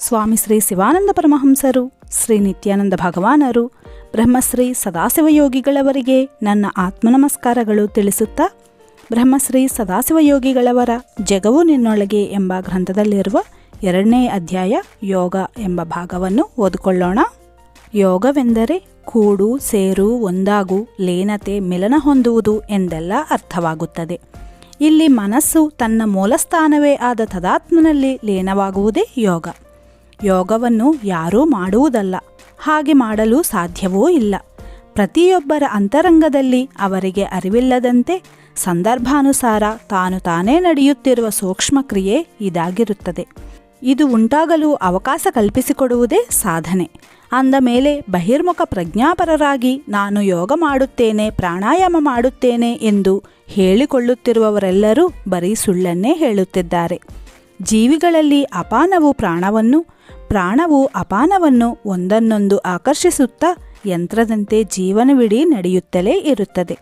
ಸ್ವಾಮಿ ಶ್ರೀ ಶಿವಾನಂದ ಪರಮಹಂಸರು, ಶ್ರೀ ನಿತ್ಯಾನಂದ ಭಗವಾನರು, ಬ್ರಹ್ಮಶ್ರೀ ಸದಾಶಿವಯೋಗಿಗಳವರಿಗೆ ನನ್ನ ಆತ್ಮ ನಮಸ್ಕಾರಗಳು ತಿಳಿಸುತ್ತಾ, ಬ್ರಹ್ಮಶ್ರೀ ಸದಾಶಿವಯೋಗಿಗಳವರ ಜಗವು ನಿನ್ನೊಳಗೆ ಎಂಬ ಗ್ರಂಥದಲ್ಲಿರುವ ಎರಡನೇ ಅಧ್ಯಾಯ ಯೋಗ ಎಂಬ ಭಾಗವನ್ನು ಓದಿಕೊಳ್ಳೋಣ. ಯೋಗವೆಂದರೆ ಕೂಡು, ಸೇರು, ಒಂದಾಗು, ಲೀನತೆ, ಮಿಲನ ಹೊಂದುವುದು ಎಂದೆಲ್ಲ ಅರ್ಥವಾಗುತ್ತದೆ. ಇಲ್ಲಿ ಮನಸ್ಸು ತನ್ನ ಮೂಲಸ್ಥಾನವೇ ಆದ ತದಾತ್ಮನಲ್ಲಿ ಲೀನವಾಗುವುದೇ ಯೋಗ. ಯೋಗವನ್ನು ಯಾರೂ ಮಾಡುವುದಲ್ಲ, ಹಾಗೆ ಮಾಡಲು ಸಾಧ್ಯವೂ ಇಲ್ಲ. ಪ್ರತಿಯೊಬ್ಬರ ಅಂತರಂಗದಲ್ಲಿ ಅವರಿಗೆ ಅರಿವಿಲ್ಲದಂತೆ ಸಂದರ್ಭಾನುಸಾರ ತಾನು ತಾನೇ ನಡೆಯುತ್ತಿರುವ ಸೂಕ್ಷ್ಮ ಕ್ರಿಯೆ ಇದಾಗಿರುತ್ತದೆ. ಇದು ಉಂಟಾಗಲು ಅವಕಾಶ ಕಲ್ಪಿಸಿಕೊಡುವುದೇ ಸಾಧನೆ. ಅಂದ ಮೇಲೆ ಬಹಿರ್ಮುಖ ಪ್ರಜ್ಞಾಪರರಾಗಿ ನಾನು ಯೋಗ ಮಾಡುತ್ತೇನೆ, ಪ್ರಾಣಾಯಾಮ ಮಾಡುತ್ತೇನೆ ಎಂದು ಹೇಳಿಕೊಳ್ಳುತ್ತಿರುವವರೆಲ್ಲರೂ ಬರೀ ಸುಳ್ಳನ್ನೇ ಹೇಳುತ್ತಿದ್ದಾರೆ. ಜೀವಿಗಳಲ್ಲಿ ಅಪಾನವು ಪ್ರಾಣವನ್ನು ಪ್ರಾಣವು ಅಪಾನವನ್ನು ಒಂದನ್ನೊಂದು ಆಕರ್ಷಿಸುತ್ತಾ ಯಂತ್ರದಂತೆ ಜೀವನವಿಡೀ ನಡೆಯುತ್ತಲೇ ಇರುತ್ತದೆ.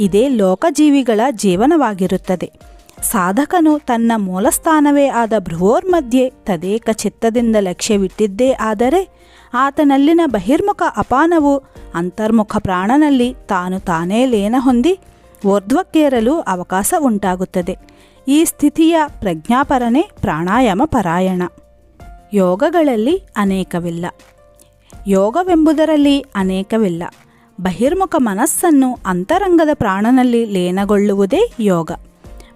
ಇದೇ ಲೋಕಜೀವಿಗಳ ಜೀವನವಾಗಿರುತ್ತದೆ. ಸಾಧಕನು ತನ್ನ ಮೂಲಸ್ಥಾನವೇ ಆದ ಭ್ರುವೋರ್ಮಧ್ಯೆ ತದೇಕ ಚಿತ್ತದಿಂದ ಲಕ್ಷ್ಯವಿಟ್ಟಿದ್ದೇ ಆದರೆ ಆತನಲ್ಲಿನ ಬಹಿರ್ಮುಖ ಅಪಾನವು ಅಂತರ್ಮುಖ ಪ್ರಾಣನಲ್ಲಿ ತಾನು ತಾನೇ ಲೇನ ಹೊಂದಿ ಊರ್ಧ್ವಕ್ಕೇರಲು ಅವಕಾಶ ಉಂಟಾಗುತ್ತದೆ. ಈ ಸ್ಥಿತಿಯ ಪ್ರಜ್ಞಾಪರನೇ ಪ್ರಾಣಾಯಾಮ ಪರಾಯಣ. ಯೋಗಗಳಲ್ಲಿ ಅನೇಕವಿಲ್ಲ. ಯೋಗವೆಂಬುದರಲ್ಲಿ ಅನೇಕವಿಲ್ಲ. ಬಹಿರ್ಮುಖ ಮನಸ್ಸನ್ನು ಅಂತರಂಗದ ಪ್ರಾಣನಲ್ಲಿ ಲೀನಗೊಳ್ಳುವುದೇ ಯೋಗ.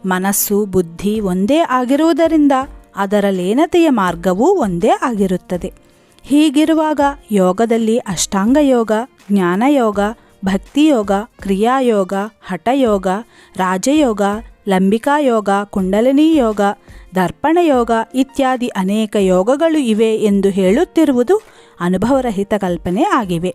ಮನಸ್ಸು, ಬುದ್ಧಿ ಒಂದೇ ಆಗಿರುವುದರಿಂದ ಅದರ ಲೀನತೆಯ ಮಾರ್ಗವೂ ಒಂದೇ ಆಗಿರುತ್ತದೆ. ಹೀಗಿರುವಾಗ ಯೋಗದಲ್ಲಿ ಅಷ್ಟಾಂಗ ಯೋಗ ಜ್ಞಾನಯೋಗ ಭಕ್ತಿಯೋಗ ಕ್ರಿಯಾಯೋಗ ಹಠಯೋಗ ರಾಜಯೋಗ ಲಂಬಿಕಾ ಯೋಗ, ಕುಂಡಲಿನಿ ಯೋಗ, ದರ್ಪಣ ಯೋಗ ಇತ್ಯಾದಿ ಅನೇಕ ಯೋಗಗಳು ಇವೆ ಎಂದು ಹೇಳುತ್ತಿರುವುದು ಅನುಭವರಹಿತ ಕಲ್ಪನೆ ಆಗಿವೆ.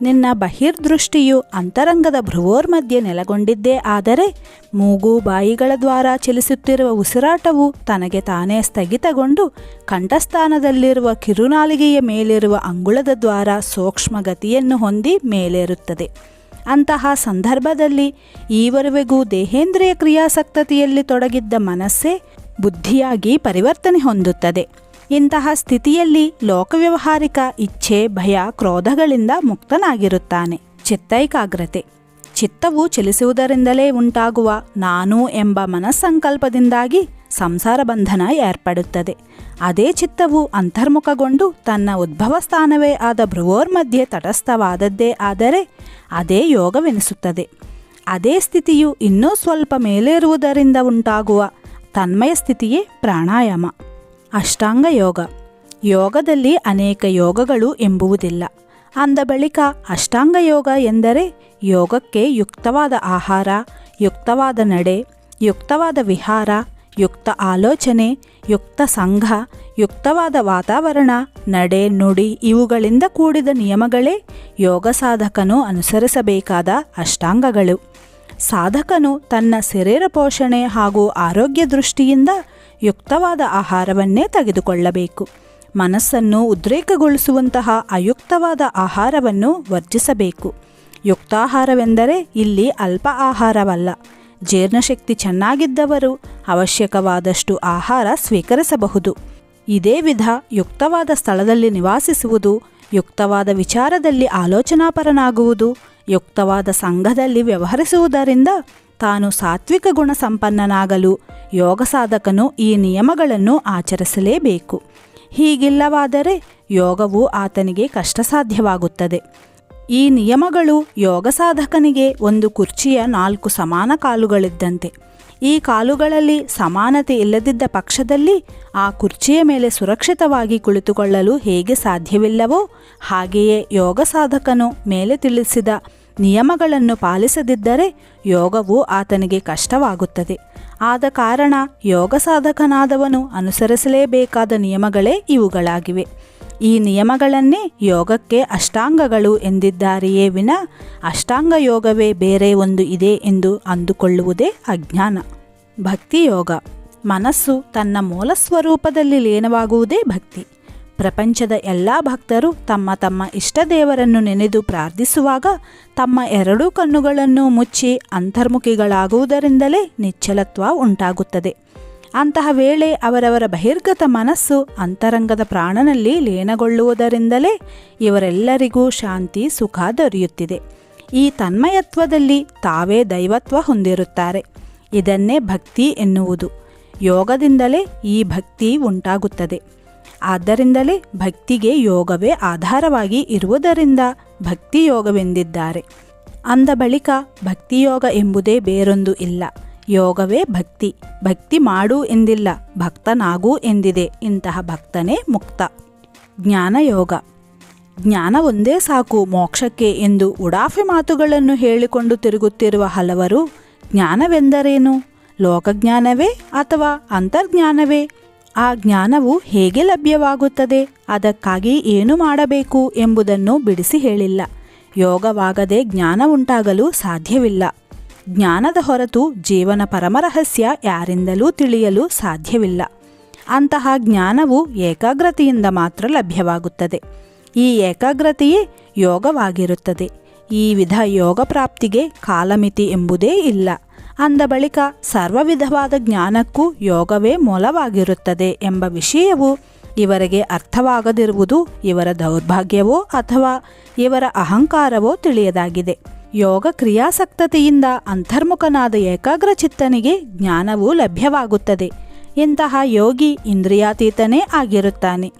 ನಿನ್ನ ಬಹಿರ್ದೃಷ್ಟಿಯು ಅಂತರಂಗದ ಭ್ರುವೋರ್ಮಧ್ಯೆ ನೆಲೆಗೊಂಡಿದ್ದೇ ಆದರೆ ಮೂಗು ಬಾಯಿಗಳ ದ್ವಾರ ಚಲಿಸುತ್ತಿರುವ ಉಸಿರಾಟವು ತನಗೆ ತಾನೇ ಸ್ಥಗಿತಗೊಂಡು ಕಂಠಸ್ಥಾನದಲ್ಲಿರುವ ಕಿರುನಾಲಿಗೆಯ ಮೇಲಿರುವ ಅಂಗುಳದ ದ್ವಾರ ಸೂಕ್ಷ್ಮಗತಿಯನ್ನು ಹೊಂದಿ ಮೇಲೇರುತ್ತದೆ. ಅಂತಹ ಸಂದರ್ಭದಲ್ಲಿ ಈವರೆಗೂ ದೇಹೇಂದ್ರಿಯ ಕ್ರಿಯಾಸಕ್ತತೆಯಲ್ಲಿ ತೊಡಗಿದ್ದ ಮನಸ್ಸೇ ಬುದ್ಧಿಯಾಗಿ ಪರಿವರ್ತನೆ ಹೊಂದುತ್ತದೆ. ಇಂತಹ ಸ್ಥಿತಿಯಲ್ಲಿ ಲೋಕವ್ಯವಹಾರಿಕ ಇಚ್ಛೆ, ಭಯ, ಕ್ರೋಧಗಳಿಂದ ಮುಕ್ತನಾಗಿರುತ್ತಾನೆ. ಚಿತ್ತೈಕಾಗ್ರತೆ ಚಿತ್ತವು ಚಲಿಸುವುದರಿಂದಲೇ ಉಂಟಾಗುವ ನಾನು ಎಂಬ ಮನಸ್ಸಂಕಲ್ಪದಿಂದಾಗಿ ಸಂಸಾರ ಬಂಧನ ಏರ್ಪಡುತ್ತದೆ. ಅದೇ ಚಿತ್ತವು ಅಂತರ್ಮುಖಗೊಂಡು ತನ್ನ ಉದ್ಭವ ಸ್ಥಾನವೇ ಆದ ಭ್ರುವೋರ್ಮಧ್ಯೆ ತಟಸ್ಥವಾದದ್ದೇ ಆದರೆ ಅದೇ ಯೋಗವೆನಿಸುತ್ತದೆ. ಅದೇ ಸ್ಥಿತಿಯು ಇನ್ನೂ ಸ್ವಲ್ಪ ಮೇಲೇರುವುದರಿಂದ ಉಂಟಾಗುವ ತನ್ಮಯ ಸ್ಥಿತಿಯೇ ಪ್ರಾಣಾಯಾಮ. ಅಷ್ಟಾಂಗ ಯೋಗ. ಯೋಗದಲ್ಲಿ ಅನೇಕ ಯೋಗಗಳು ಎಂಬುವುದಿಲ್ಲ. ಅಂದ ಬಳಿಕ ಅಷ್ಟಾಂಗ ಯೋಗ ಎಂದರೆ ಯೋಗಕ್ಕೆ ಯುಕ್ತವಾದ ಆಹಾರ, ಯುಕ್ತವಾದ ನಡೆ, ಯುಕ್ತವಾದ ವಿಹಾರ ಯುಕ್ತ ಆಲೋಚನೆ, ಯುಕ್ತ ಸಂಘ, ಯುಕ್ತವಾದ ವಾತಾವರಣ, ನಡೆ, ನುಡಿ ಇವುಗಳಿಂದ ಕೂಡಿದ ನಿಯಮಗಳೇ ಯೋಗ ಸಾಧಕನು ಅನುಸರಿಸಬೇಕಾದ ಅಷ್ಟಾಂಗಗಳು. ಸಾಧಕನು ತನ್ನ ಶರೀರ ಪೋಷಣೆ ಹಾಗೂ ಆರೋಗ್ಯ ದೃಷ್ಟಿಯಿಂದ ಯುಕ್ತವಾದ ಆಹಾರವನ್ನೇ ತೆಗೆದುಕೊಳ್ಳಬೇಕು. ಮನಸ್ಸನ್ನು ಉದ್ರೇಕಗೊಳಿಸುವಂತಹ ಅಯುಕ್ತವಾದ ಆಹಾರವನ್ನು ವರ್ಜಿಸಬೇಕು. ಯುಕ್ತಾಹಾರವೆಂದರೆ ಇಲ್ಲಿ ಅಲ್ಪ ಆಹಾರವಲ್ಲ. ಜೀರ್ಣಶಕ್ತಿ ಚೆನ್ನಾಗಿದ್ದವರು ಅವಶ್ಯಕವಾದಷ್ಟು ಆಹಾರ ಸ್ವೀಕರಿಸಬಹುದು. ಇದೇ ವಿಧ ಯುಕ್ತವಾದ ಸ್ಥಳದಲ್ಲಿ ನಿವಾಸಿಸುವುದು, ಯುಕ್ತವಾದ ವಿಚಾರದಲ್ಲಿ ಆಲೋಚನಾಪರನಾಗುವುದು, ಯುಕ್ತವಾದ ಸಂಘದಲ್ಲಿ ವ್ಯವಹರಿಸುವುದರಿಂದ ತಾನು ಸಾತ್ವಿಕ ಗುಣ ಸಂಪನ್ನನಾಗಲು ಯೋಗ ಸಾಧಕನು ಈ ನಿಯಮಗಳನ್ನು ಆಚರಿಸಲೇಬೇಕು. ಹೀಗಿಲ್ಲವಾದರೆ ಯೋಗವು ಆತನಿಗೆ ಕಷ್ಟ ಸಾಧ್ಯವಾಗುತ್ತದೆ ಈ ನಿಯಮಗಳು ಯೋಗ ಸಾಧಕನಿಗೆ ಒಂದು ಕುರ್ಚಿಯ ನಾಲ್ಕು ಸಮಾನ ಕಾಲುಗಳಿದ್ದಂತೆ. ಈ ಕಾಲುಗಳಲ್ಲಿ ಸಮಾನತೆ ಇಲ್ಲದಿದ್ದ ಪಕ್ಷದಲ್ಲಿ ಆ ಕುರ್ಚಿಯ ಮೇಲೆ ಸುರಕ್ಷಿತವಾಗಿ ಕುಳಿತುಕೊಳ್ಳಲು ಹೇಗೆ ಸಾಧ್ಯವಿಲ್ಲವೋ ಹಾಗೆಯೇ ಯೋಗ ಸಾಧಕನು ಮೇಲೆ ತಿಳಿಸಿದ ನಿಯಮಗಳನ್ನು ಪಾಲಿಸದಿದ್ದರೆ ಯೋಗವು ಆತನಿಗೆ ಕಷ್ಟವಾಗುತ್ತದೆ. ಆದ ಕಾರಣ ಯೋಗ ಸಾಧಕನಾದವನು ಅನುಸರಿಸಲೇಬೇಕಾದ ನಿಯಮಗಳೇ ಇವುಗಳಾಗಿವೆ. ಈ ನಿಯಮಗಳನ್ನೇ ಯೋಗಕ್ಕೆ ಅಷ್ಟಾಂಗಗಳು ಎಂದಿದ್ದಾರೆಯೇ ವಿನ ಅಷ್ಟಾಂಗ ಯೋಗವೇ ಬೇರೆ ಒಂದು ಇದೆ ಎಂದು ಅಂದುಕೊಳ್ಳುವುದೇ ಅಜ್ಞಾನ. ಭಕ್ತಿಯೋಗ ಮನಸ್ಸು ತನ್ನ ಮೂಲ ಸ್ವರೂಪದಲ್ಲಿ ಲೀನವಾಗುವುದೇ ಭಕ್ತಿ. ಪ್ರಪಂಚದ ಎಲ್ಲ ಭಕ್ತರು ತಮ್ಮ ತಮ್ಮ ಇಷ್ಟದೇವರನ್ನು ನೆನೆದು ಪ್ರಾರ್ಥಿಸುವಾಗ ತಮ್ಮ ಎರಡೂ ಕಣ್ಣುಗಳನ್ನು ಮುಚ್ಚಿ ಅಂತರ್ಮುಖಿಗಳಾಗುವುದರಿಂದಲೇ ನಿಚ್ಚಲತ್ವ ಉಂಟಾಗುತ್ತದೆ. ಅಂತಹ ವೇಳೆ ಅವರವರ ಬಹಿರ್ಗತ ಮನಸ್ಸು ಅಂತರಂಗದ ಪ್ರಾಣನಲ್ಲಿ ಲೀನಗೊಳ್ಳುವುದರಿಂದಲೇ ಇವರೆಲ್ಲರಿಗೂ ಶಾಂತಿ, ಸುಖ ದೊರೆಯುತ್ತಿದೆ. ಈ ತನ್ಮಯತ್ವದಲ್ಲಿ ತಾವೇ ದೈವತ್ವ ಹೊಂದಿರುತ್ತಾರೆ. ಇದನ್ನೇ ಭಕ್ತಿ ಎನ್ನುವುದು. ಯೋಗದಿಂದಲೇ ಈ ಭಕ್ತಿ ಉಂಟಾಗುತ್ತದೆ. ಆದ್ದರಿಂದಲೇ ಭಕ್ತಿಗೆ ಯೋಗವೇ ಆಧಾರವಾಗಿ ಇರುವುದರಿಂದ ಭಕ್ತಿ ಯೋಗವೆಂದಿದ್ದಾರೆ ಅಂದ ಬಳಿಕ ಭಕ್ತಿಯೋಗ ಎಂಬುದೇ ಬೇರೊಂದು ಇಲ್ಲ. ಯೋಗವೇ ಭಕ್ತಿ. ಭಕ್ತಿ ಮಾಡು ಎಂದಿಲ್ಲ, ಭಕ್ತನಾಗು ಎಂದಿದೆ, ಇಂತಹ ಭಕ್ತನೇ ಮುಕ್ತ. ಜ್ಞಾನಯೋಗ ಜ್ಞಾನ ಒಂದೇ ಸಾಕು, ಮೋಕ್ಷಕ್ಕೆ ಎಂದು ಉಡಾಫೆ ಮಾತುಗಳನ್ನು ಹೇಳಿಕೊಂಡು ತಿರುಗುತ್ತಿರುವ ಹಲವರು, ಜ್ಞಾನವೆಂದರೇನು? ಲೋಕಜ್ಞಾನವೇ ಅಥವಾ ಅಂತರ್ಜ್ಞಾನವೇ? ಆ ಜ್ಞಾನವು ಹೇಗೆ ಲಭ್ಯವಾಗುತ್ತದೆ? ಅದಕ್ಕಾಗಿ ಏನು ಮಾಡಬೇಕು ಎಂಬುದನ್ನು ಬಿಡಿಸಿ ಹೇಳಿಲ್ಲ. ಯೋಗವಾಗದೆ ಜ್ಞಾನ ಉಂಟಾಗಲು ಸಾಧ್ಯವಿಲ್ಲ. ಜ್ಞಾನದ ಹೊರತು ಜೀವನ ಪರಮರಹಸ್ಯ ಯಾರಿಂದಲೂ ತಿಳಿಯಲು ಸಾಧ್ಯವಿಲ್ಲ. ಅಂತಹ ಜ್ಞಾನವು ಏಕಾಗ್ರತೆಯಿಂದ ಮಾತ್ರ ಲಭ್ಯವಾಗುತ್ತದೆ. ಈ ಏಕಾಗ್ರತೆಯೇ ಯೋಗವಾಗಿರುತ್ತದೆ. ಈ ವಿಧ ಯೋಗ ಪ್ರಾಪ್ತಿಗೆ ಕಾಲಮಿತಿ ಎಂಬುದೇ ಇಲ್ಲ. ಅಂದ ಬಳಿಕ ಸರ್ವವಿಧವಾದ ಜ್ಞಾನಕ್ಕೂ ಯೋಗವೇ ಮೂಲವಾಗಿರುತ್ತದೆ ಎಂಬ ವಿಷಯವು ಇವರಿಗೆ ಅರ್ಥವಾಗದಿರುವುದು ಇವರ ದೌರ್ಭಾಗ್ಯವೋ ಅಥವಾ ಇವರ ಅಹಂಕಾರವೋ ತಿಳಿಯದಾಗಿದೆ. ಯೋಗ ಕ್ರಿಯಾಸಕ್ತತೆಯಿಂದ ಅಂತರ್ಮುಖನಾದ ಏಕಾಗ್ರಚಿತ್ತನಿಗೆ ಜ್ಞಾನವು ಲಭ್ಯವಾಗುತ್ತದೆ. ಇಂತಹ ಯೋಗಿ ಇಂದ್ರಿಯಾತೀತನೇ ಆಗಿರುತ್ತಾನೆ.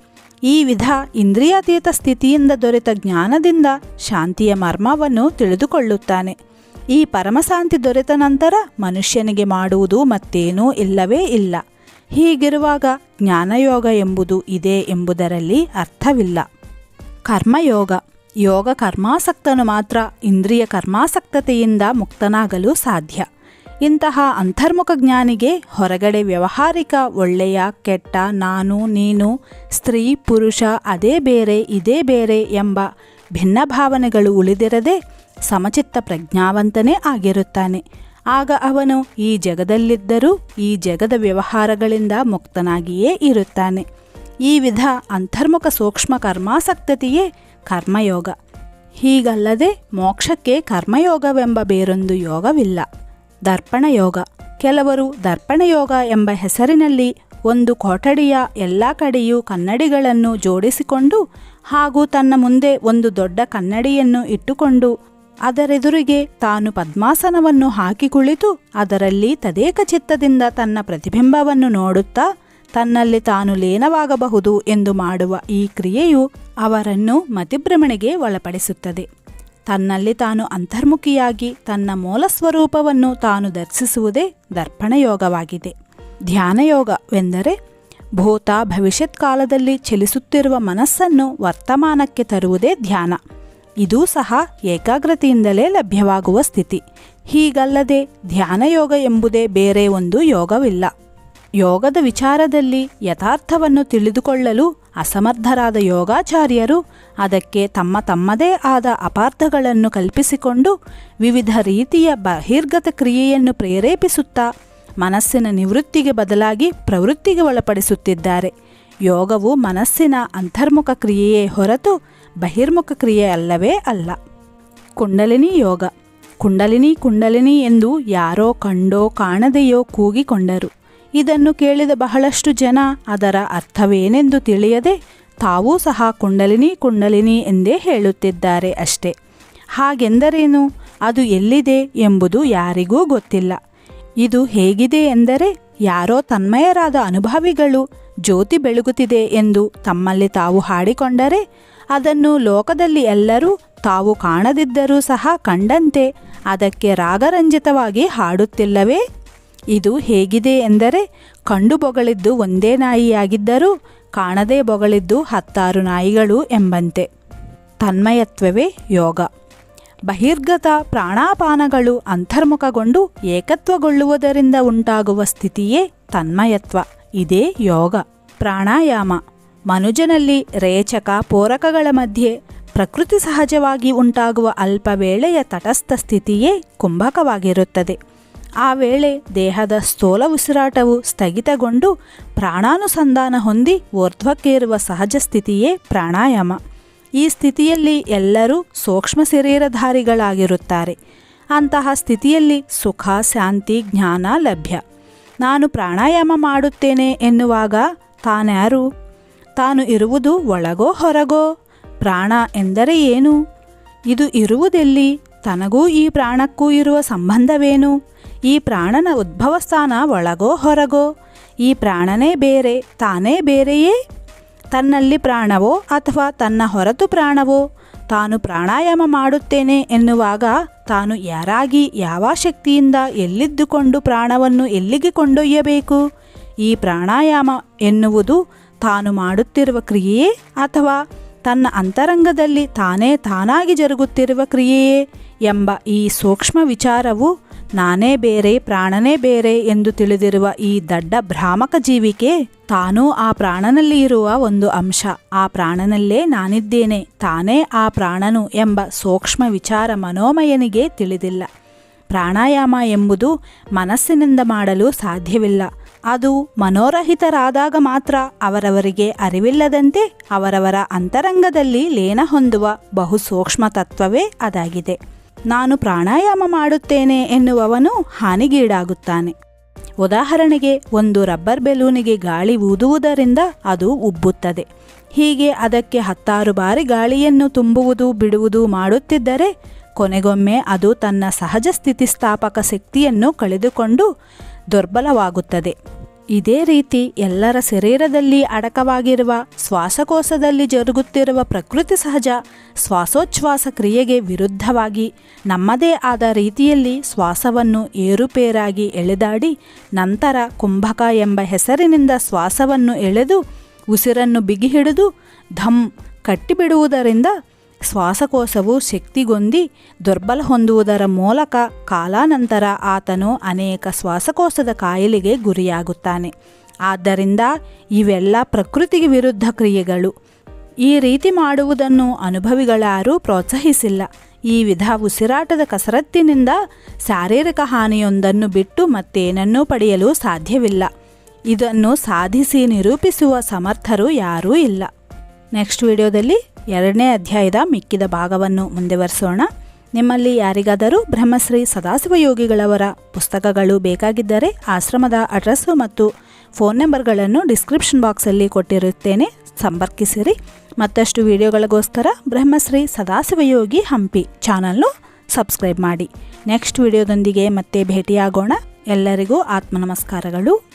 ಈ ವಿಧ ಇಂದ್ರಿಯಾತೀತ ಸ್ಥಿತಿಯಿಂದ ದೊರೆತ ಜ್ಞಾನದಿಂದ ಶಾಂತಿಯ ಮರ್ಮವನ್ನು ತಿಳಿದುಕೊಳ್ಳುತ್ತಾನೆ. ಈ ಪರಮಶಾಂತಿ ದೊರೆತ ನಂತರ ಮನುಷ್ಯನಿಗೆ ಮಾಡುವುದು ಮತ್ತೇನೂ ಇಲ್ಲವೇ ಇಲ್ಲ. ಹೀಗಿರುವಾಗ ಜ್ಞಾನಯೋಗ ಎಂಬುದು ಇದೆ ಎಂಬುದರಲ್ಲಿ ಅರ್ಥವಿಲ್ಲ. ಕರ್ಮಯೋಗ. ಯೋಗ ಕರ್ಮಾಸಕ್ತನು ಮಾತ್ರ ಇಂದ್ರಿಯ ಕರ್ಮಾಸಕ್ತತೆಯಿಂದ ಮುಕ್ತನಾಗಲು ಸಾಧ್ಯ. ಇಂತಹ ಅಂತರ್ಮುಖ ಜ್ಞಾನಿಗೆ ಹೊರಗಡೆ ವ್ಯವಹಾರಿಕ ಒಳ್ಳೆಯ, ಕೆಟ್ಟ, ನಾನು, ನೀನು, ಸ್ತ್ರೀ, ಪುರುಷ, ಅದೇ ಬೇರೆ, ಇದೇ ಬೇರೆ ಎಂಬ ಭಿನ್ನ ಭಾವನೆಗಳು ಉಳಿದಿರದೆ ಸಮಚಿತ್ತ ಪ್ರಜ್ಞಾವಂತನೇ ಆಗಿರುತ್ತಾನೆ. ಆಗ ಅವನು ಈ ಜಗದಲ್ಲಿದ್ದರೂ ಈ ಜಗದ ವ್ಯವಹಾರಗಳಿಂದ ಮುಕ್ತನಾಗಿಯೇ ಇರುತ್ತಾನೆ. ಈ ವಿಧ ಅಂತರ್ಮುಖ ಸೂಕ್ಷ್ಮ ಕರ್ಮಾಸಕ್ತತೆಯೇ ಕರ್ಮಯೋಗ. ಹೀಗಲ್ಲದೆ ಮೋಕ್ಷಕ್ಕೆ ಕರ್ಮಯೋಗವೆಂಬ ಬೇರೊಂದು ಯೋಗವಿಲ್ಲ. ದರ್ಪಣ ಯೋಗ ಕೆಲವರು ದರ್ಪಣ ಯೋಗ ಎಂಬ ಹೆಸರಿನಲ್ಲಿ ಒಂದು ಕೊಠಡಿಯ ಎಲ್ಲ ಕಡೆಯೂ ಕನ್ನಡಿಗಳನ್ನು ಜೋಡಿಸಿಕೊಂಡು ಹಾಗೂ ತನ್ನ ಮುಂದೆ ಒಂದು ದೊಡ್ಡ ಕನ್ನಡಿಯನ್ನು ಇಟ್ಟುಕೊಂಡು ಅದರೆದುರಿಗೆ ತಾನು ಪದ್ಮಾಸನವನ್ನು ಹಾಕಿ ಕುಳಿತು ಅದರಲ್ಲಿ ತದೇಕ ಚಿತ್ತದಿಂದ ತನ್ನ ಪ್ರತಿಬಿಂಬವನ್ನು ನೋಡುತ್ತಾ ತನ್ನಲ್ಲಿ ತಾನು ಲೀನವಾಗಬಹುದು ಎಂದು ಮಾಡುವ ಈ ಕ್ರಿಯೆಯು ಅವರನ್ನು ಮತಿಭ್ರಮಣೆಗೆ ಒಳಪಡಿಸುತ್ತದೆ. ತನ್ನಲ್ಲಿ ತಾನು ಅಂತರ್ಮುಖಿಯಾಗಿ ತನ್ನ ಮೂಲ ಸ್ವರೂಪವನ್ನು ತಾನು ದರ್ಶಿಸುವುದೇ ದರ್ಪಣಯೋಗವಾಗಿದೆ. ಧ್ಯಾನಯೋಗವೆಂದರೆ ಭೂತ ಭವಿಷ್ಯತ್ ಕಾಲದಲ್ಲಿ ಚಲಿಸುತ್ತಿರುವ ಮನಸ್ಸನ್ನು ವರ್ತಮಾನಕ್ಕೆ ತರುವುದೇ ಧ್ಯಾನ. ಇದೂ ಸಹ ಏಕಾಗ್ರತೆಯಿಂದಲೇ ಲಭ್ಯವಾಗುವ ಸ್ಥಿತಿ. ಹೀಗಲ್ಲದೆ ಧ್ಯಾನಯೋಗ ಎಂಬುದೇ ಬೇರೆ ಒಂದು ಯೋಗವಿಲ್ಲ. ಯೋಗದ ವಿಚಾರದಲ್ಲಿ ಯಥಾರ್ಥವನ್ನು ತಿಳಿದುಕೊಳ್ಳಲು ಅಸಮರ್ಥರಾದ ಯೋಗಾಚಾರ್ಯರು ಅದಕ್ಕೆ ತಮ್ಮ ತಮ್ಮದೇ ಆದ ಅಪಾರ್ಥಗಳನ್ನು ಕಲ್ಪಿಸಿಕೊಂಡು ವಿವಿಧ ರೀತಿಯ ಬಹಿರ್ಗತ ಕ್ರಿಯೆಯನ್ನು ಪ್ರೇರೇಪಿಸುತ್ತಾ ಮನಸ್ಸಿನ ನಿವೃತ್ತಿಗೆ ಬದಲಾಗಿ ಪ್ರವೃತ್ತಿಗೆ ಒಳಪಡಿಸುತ್ತಿದ್ದಾರೆ. ಯೋಗವು ಮನಸ್ಸಿನ ಅಂತರ್ಮುಖ ಕ್ರಿಯೆಯೇ ಹೊರತು ಬಹಿರ್ಮುಖ ಕ್ರಿಯೆ ಅಲ್ಲವೇ ಅಲ್ಲ. ಕುಂಡಲಿನಿ ಯೋಗ. ಕುಂಡಲಿನಿ ಕುಂಡಲಿನಿ ಎಂದು ಯಾರೋ ಕಂಡೋ ಕಾಣದೆಯೋ ಕೂಗಿಕೊಂಡರು. ಇದನ್ನು ಕೇಳಿದ ಬಹಳಷ್ಟು ಜನ, ಅದರ ಅರ್ಥವೇನೆಂದು ತಿಳಿಯದೆ, ತಾವೂ ಸಹ ಕುಂಡಲಿನಿ ಕುಂಡಲಿನಿ ಎಂದೇ ಹೇಳುತ್ತಿದ್ದಾರೆ ಅಷ್ಟೇ. ಹಾಗೆಂದರೇನು? ಅದು ಎಲ್ಲಿದೆ ಎಂಬುದು ಯಾರಿಗೂ ಗೊತ್ತಿಲ್ಲ. ಇದು ಹೇಗಿದೆ ಎಂದರೆ, ಯಾರೋ ತನ್ಮಯರಾದ ಅನುಭವಿಗಳು ಜ್ಯೋತಿ ಬೆಳಗುತ್ತಿದೆ ಎಂದು ತಮ್ಮಲ್ಲಿ ತಾವು ಹಾಡಿಕೊಂಡರೆ, ಅದನ್ನು ಲೋಕದಲ್ಲಿ ಎಲ್ಲರೂ ತಾವು ಕಾಣದಿದ್ದರೂ ಸಹ ಕಂಡಂತೆ, ಅದಕ್ಕೆ ರಾಗರಂಜಿತವಾಗಿ ಹಾಡುತ್ತಿಲ್ಲವೇ? ಇದು ಹೇಗಿದೆ ಎಂದರೆ ಕಂಡು ಬೊಗಳಿದ್ದು ಒಂದೇ ನಾಯಿಯಾಗಿದ್ದರೂ ಕಾಣದೇ ಬೊಗಳಿದ್ದು ಹತ್ತಾರು ನಾಯಿಗಳು ಎಂಬಂತೆ. ತನ್ಮಯತ್ವವೇ ಯೋಗ. ಬಹಿರ್ಗತ ಪ್ರಾಣಾಪಾನಗಳು ಅಂತರ್ಮುಖಗೊಂಡು ಏಕತ್ವಗೊಳ್ಳುವುದರಿಂದ ಉಂಟಾಗುವ ಸ್ಥಿತಿಯೇ ತನ್ಮಯತ್ವ. ಇದೇ ಯೋಗ. ಪ್ರಾಣಾಯಾಮ. ಮನುಜನಲ್ಲಿ ರೇಚಕ ಪೂರಕಗಳ ಮಧ್ಯೆ ಪ್ರಕೃತಿ ಸಹಜವಾಗಿ ಉಂಟಾಗುವ ಅಲ್ಪ ವೇಳೆಯ ತಟಸ್ಥ ಸ್ಥಿತಿಯೇ ಕುಂಭಕವಾಗಿರುತ್ತದೆ. ಆ ವೇಳೆ ದೇಹದ ಸ್ಥೂಲ ಉಸಿರಾಟವು ಸ್ಥಗಿತಗೊಂಡು ಪ್ರಾಣಾನುಸಂಧಾನ ಹೊಂದಿ ಊರ್ಧ್ವಕ್ಕೇರುವ ಸಹಜ ಸ್ಥಿತಿಯೇ ಪ್ರಾಣಾಯಾಮ. ಈ ಸ್ಥಿತಿಯಲ್ಲಿ ಎಲ್ಲರೂ ಸೂಕ್ಷ್ಮ ಶರೀರಧಾರಿಗಳಾಗಿರುತ್ತಾರೆ. ಅಂತಹ ಸ್ಥಿತಿಯಲ್ಲಿ ಸುಖ, ಶಾಂತಿ, ಜ್ಞಾನ ಲಭ್ಯ. ನಾನು ಪ್ರಾಣಾಯಾಮ ಮಾಡುತ್ತೇನೆ ಎನ್ನುವಾಗ ತಾನ್ಯಾರು ತಾನು ಇರುವುದು ಒಳಗೋ ಹೊರಗೋ? ಪ್ರಾಣ ಎಂದರೆ ಏನು? ಇದು ಇರುವುದೆಲ್ಲಿ? ತನಗೂ ಈ ಪ್ರಾಣಕ್ಕೂ ಇರುವ ಸಂಬಂಧವೇನು? ಈ ಪ್ರಾಣನ ಉದ್ಭವ ಸ್ಥಾನ ಒಳಗೋ ಹೊರಗೋ? ಈ ಪ್ರಾಣನೇ ಬೇರೆ, ತಾನೇ ಬೇರೆಯೇ? ತನ್ನಲ್ಲಿ ಪ್ರಾಣವೋ ಅಥವಾ ತನ್ನ ಹೊರತು ಪ್ರಾಣವೋ? ತಾನು ಪ್ರಾಣಾಯಾಮ ಮಾಡುತ್ತೇನೆ ಎನ್ನುವಾಗ ತಾನು ಯಾರಾಗಿ, ಯಾವ ಶಕ್ತಿಯಿಂದ ಎಲ್ಲಿದ್ದುಕೊಂಡು ಪ್ರಾಣವನ್ನು ಎಲ್ಲಿಗೆ ಕೊಂಡೊಯ್ಯಬೇಕು? ಈ ಪ್ರಾಣಾಯಾಮ ಎನ್ನುವುದು ತಾನು ಮಾಡುತ್ತಿರುವ ಕ್ರಿಯೆಯೇ ಅಥವಾ ತನ್ನ ಅಂತರಂಗದಲ್ಲಿ ತಾನೇ ತಾನಾಗಿ ಜರುಗುತ್ತಿರುವ ಕ್ರಿಯೆಯೇ ಎಂಬ ಈ ಸೂಕ್ಷ್ಮ ವಿಚಾರವು ನಾನೇ ಬೇರೆ, ಪ್ರಾಣನೇ ಬೇರೆ ಎಂದು ತಿಳಿದಿರುವ ಈ ದಡ್ಡ ಭ್ರಾಮಕ ಜೀವಿಕೆ ತಾನೂ ಆ ಪ್ರಾಣನಲ್ಲಿ ಇರುವ ಒಂದು ಅಂಶ. ಆ ಪ್ರಾಣನಲ್ಲೇ ನಾನಿದ್ದೇನೆ, ತಾನೇ ಆ ಪ್ರಾಣನು ಎಂಬ ಸೂಕ್ಷ್ಮ ವಿಚಾರ ಮನೋಮಯನಿಗೆ ತಿಳಿದಿಲ್ಲ. ಪ್ರಾಣಾಯಾಮ ಎಂಬುದು ಮನಸ್ಸಿನಿಂದ ಮಾಡಲು ಸಾಧ್ಯವಿಲ್ಲ. ಅದು ಮನೋರಹಿತರಾದಾಗ ಮಾತ್ರ ಅವರವರಿಗೆ ಅರಿವಿಲ್ಲದಂತೆ ಅವರವರ ಅಂತರಂಗದಲ್ಲಿ ಲೀನ ಹೊಂದುವ ಬಹು ಸೂಕ್ಷ್ಮ ತತ್ವವೇ ಅದಾಗಿದೆ. ನಾನು ಪ್ರಾಣಾಯಾಮ ಮಾಡುತ್ತೇನೆ ಎನ್ನುವವನು ಹಾನಿಗೀಡಾಗುತ್ತಾನೆ. ಉದಾಹರಣೆಗೆ, ಒಂದು ರಬ್ಬರ್ ಬೆಲೂನಿಗೆ ಗಾಳಿ ಊದುವುದರಿಂದ ಅದು ಉಬ್ಬುತ್ತದೆ. ಹೀಗೆ ಅದಕ್ಕೆ ಹತ್ತಾರು ಬಾರಿ ಗಾಳಿಯನ್ನು ತುಂಬುವುದು, ಬಿಡುವುದು ಮಾಡುತ್ತಿದ್ದರೆ, ಕೊನೆಗೊಮ್ಮೆ ಅದು ತನ್ನ ಸಹಜ ಸ್ಥಿತಿಸ್ಥಾಪಕ ಶಕ್ತಿಯನ್ನು ಕಳೆದುಕೊಂಡು ದುರ್ಬಲವಾಗುತ್ತದೆ. ಇದೇ ರೀತಿ ಎಲ್ಲರ ಶರೀರದಲ್ಲಿ ಅಡಕವಾಗಿರುವ ಶ್ವಾಸಕೋಶದಲ್ಲಿ ಜರುಗುತ್ತಿರುವ ಪ್ರಕೃತಿ ಸಹಜ ಶ್ವಾಸೋಚ್ಛ್ವಾಸ ಕ್ರಿಯೆಗೆ ವಿರುದ್ಧವಾಗಿ ನಮ್ಮದೇ ಆದ ರೀತಿಯಲ್ಲಿ ಶ್ವಾಸವನ್ನು ಏರುಪೇರಾಗಿ ಎಳೆದಾಡಿ ನಂತರ ಕುಂಭಕ ಎಂಬ ಹೆಸರಿನಿಂದ ಶ್ವಾಸವನ್ನು ಎಳೆದು ಉಸಿರನ್ನು ಬಿಗಿಹಿಡಿದು ಧಮ್ ಕಟ್ಟಿಬಿಡುವುದರಿಂದ ಶ್ವಾಸಕೋಶವು ಶಕ್ತಿಗೊಂದಿ ದುರ್ಬಲ ಹೊಂದುವುದರ ಮೂಲಕ ಕಾಲಾನಂತರ ಆತನು ಅನೇಕ ಶ್ವಾಸಕೋಶದ ಕಾಯಿಲೆಗೆ ಗುರಿಯಾಗುತ್ತಾನೆ. ಆದ್ದರಿಂದ ಇವೆಲ್ಲ ಪ್ರಕೃತಿಗೆ ವಿರುದ್ಧ ಕ್ರಿಯೆಗಳು. ಈ ರೀತಿ ಮಾಡುವುದನ್ನು ಅನುಭವಿಗಳಾರೂ ಪ್ರೋತ್ಸಾಹಿಸಿಲ್ಲ. ಈ ವಿಧ ಉಸಿರಾಟದ ಕಸರತ್ತಿನಿಂದ ಶಾರೀರಿಕ ಹಾನಿಯೊಂದನ್ನು ಬಿಟ್ಟು ಮತ್ತೇನನ್ನೂ ಪಡೆಯಲು ಸಾಧ್ಯವಿಲ್ಲ. ಇದನ್ನು ಸಾಧಿಸಿ ನಿರೂಪಿಸುವ ಸಮರ್ಥರು ಯಾರೂ ಇಲ್ಲ. ನೆಕ್ಸ್ಟ್ ವಿಡಿಯೋದಲ್ಲಿ ಎರಡನೇ ಅಧ್ಯಾಯದ ಮಿಕ್ಕಿದ ಭಾಗವನ್ನು ಮುಂದುವರೆಸೋಣ. ನಿಮ್ಮಲ್ಲಿ ಯಾರಿಗಾದರೂ ಬ್ರಹ್ಮಶ್ರೀ ಸದಾಶಿವ ಯೋಗಿಗಳವರ ಪುಸ್ತಕಗಳು ಬೇಕಾಗಿದ್ದರೆ ಆಶ್ರಮದ ಅಡ್ರೆಸ್ಸು ಮತ್ತು ಫೋನ್ ನಂಬರ್ಗಳನ್ನು ಡಿಸ್ಕ್ರಿಪ್ಷನ್ ಬಾಕ್ಸಲ್ಲಿ ಕೊಟ್ಟಿರುತ್ತೇನೆ. ಸಂಪರ್ಕಿಸಿರಿ. ಮತ್ತಷ್ಟು ವಿಡಿಯೋಗಳಿಗೋಸ್ಕರ ಬ್ರಹ್ಮಶ್ರೀ ಸದಾಶಿವ ಯೋಗಿ ಹಂಪಿ ಚಾನಲ್ನು ಸಬ್ಸ್ಕ್ರೈಬ್ ಮಾಡಿ. ನೆಕ್ಸ್ಟ್ ವಿಡಿಯೋದೊಂದಿಗೆ ಮತ್ತೆ ಭೇಟಿಯಾಗೋಣ. ಎಲ್ಲರಿಗೂ ಆತ್ಮ ನಮಸ್ಕಾರಗಳು